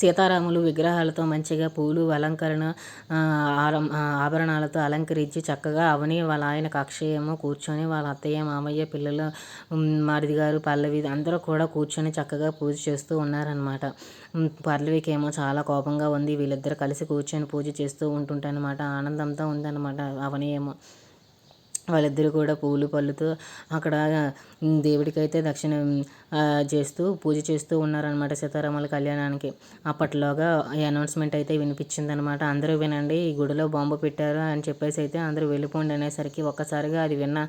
సీతారాములు విగ్రహాలతో మంచిగా పూలు అలంకరణ ఆభరణాలతో అలంకరించి చక్కగా అవని వాళ్ళ ఆయన కక్షయేమో కూర్చొని వాళ్ళ అత్తయ్య మామయ్య పిల్లలు మారుది గారు పల్లవి అందరూ కూడా కూర్చొని చక్కగా పూజ చేస్తూ ఉన్నారనమాట పల్లవికి ఏమో చాలా కోపంగా ఉంది. వీళ్ళిద్దరు కలిసి కూర్చొని పూజ చేస్తూ ఉంటుంటారనమాట ఆనందంతో ఉందన్నమాట అవని ఏమో. వాళ్ళిద్దరూ కూడా పూలు పళ్ళుతో అక్కడ దేవుడికైతే దక్షిణ చేస్తూ పూజ చేస్తూ ఉన్నారనమాట సీతారాముల కళ్యాణానికి. అప్పట్లోగా అనౌన్స్మెంట్ అయితే వినిపించింది అనమాట అందరూ వినండి ఈ గుడిలో బాంబు పెట్టారు అని చెప్పేసి అయితే అందరూ వెళ్ళిపోండి అనేసరికి ఒక్కసారిగా అది విన్న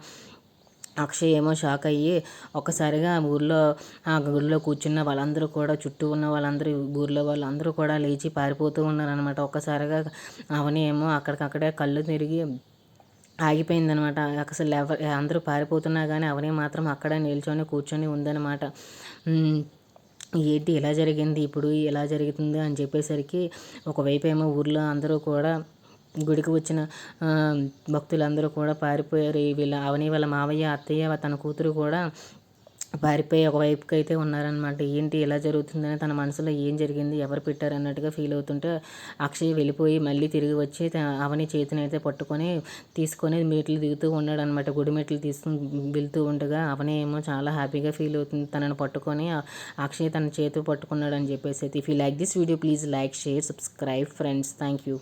అక్షయ్ ఏమో షాక్ అయ్యి ఒక్కసారిగా ఊర్లో ఆ గుడిలో కూర్చున్న వాళ్ళందరూ కూడా చుట్టూ ఉన్న వాళ్ళందరూ ఊర్లో వాళ్ళందరూ కూడా లేచి పారిపోతూ ఉన్నారనమాట ఒక్కసారిగా అవని ఏమో అక్కడికక్కడే కళ్ళు తిరిగి ఆగిపోయిందనమాట. అసలు ఎవరు అందరూ పారిపోతున్నా కానీ అవని మాత్రం అక్కడ నిల్చొని కూర్చొని ఉందనమాట. ఏంటి ఇలా జరిగింది? ఇప్పుడు ఎలా జరుగుతుంది అని చెప్పేసరికి ఒకవైపు ఏమో ఊర్లో అందరూ కూడా గుడికి వచ్చిన భక్తులందరూ కూడా పారిపోయారు. వీళ్ళ అవని వాళ్ళ మావయ్య అత్తయ్య తన కూతురు కూడా పారిపోయి ఒకవైపుకి అయితే ఉన్నారనమాట ఏంటి ఎలా జరుగుతుందని తన మనసులో ఏం జరిగింది ఎవరు పెట్టారు అన్నట్టుగా ఫీల్ అవుతుంటే అక్షయ్ వెళ్ళిపోయి మళ్ళీ తిరిగి వచ్చి అవని చేతిని అయితే పట్టుకొని తీసుకొని మెట్లు దిగుతూ ఉన్నాడు అనమాట గుడి మెట్లు తీసుకుని వెళ్తూ ఉండగా అవని ఏమో చాలా హ్యాపీగా ఫీల్ అవుతుంది. తనను పట్టుకొని అక్షయ్ తన చేతి పట్టుకున్నాడు అని చెప్పేసి if you like this video please like share subscribe friends thank you